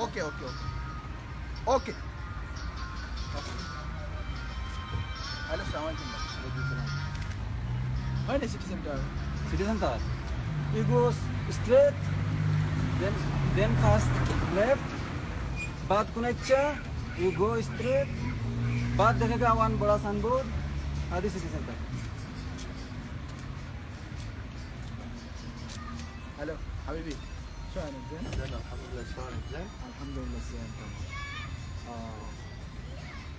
okay, okay, okay. Okay. Hello, Samantha. Where is Citizen Tower? Citizen Tower. It goes straight, then then fast left. Bad connection. you go straight. Bad Dekhega, one Bora Sandboard. Adi City Center. Hello, Habibi. Sure, I'm good. Sir আলহামদুলিল্লাহ sir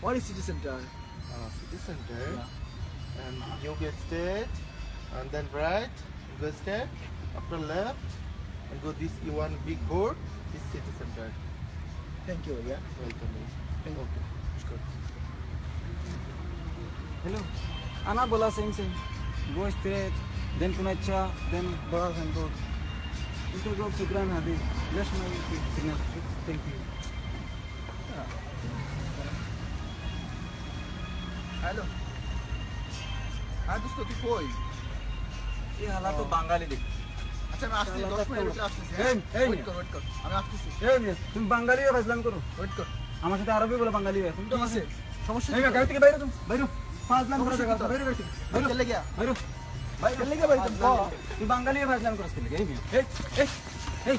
What is city center? Uh, city center. Yeah. And you get straight, and then right, go straight, after left, and go this you one big board. This city center. Thank you. Yeah. Welcome. Thank you. Okay. Good. Hello. Anna Bola Singh Singh. Go straight, then Kunacha, then Bola and go. It will go to Granada. That's my signature. Thank you. Hello হ্যাঁ দোস্ত তুই কই এই হালা তো বাঙালি দেখ। আচ্ছা আমি আসছি দশ মিনিট ভিতরে আসতেছি ওয়েট কর ওয়েট কর। আমি আসতেছি। তুমি বাঙালি হয়ে ফাজলাম করো। ওয়েট কর। আমার সাথে আরবি বলে বাঙালি হয়ে। তুমি তো আছে। সমস্যা নেই গাড়ি থেকে বাইরে তুমি। বাইরে। ফাজলাম করে দেখা বাইরে বাইরে বাইরে চলে গিয়া। বাইরে। ভাই এর লাগে ভাই তুই বাঙালি ভাষা করছিস এই এই এই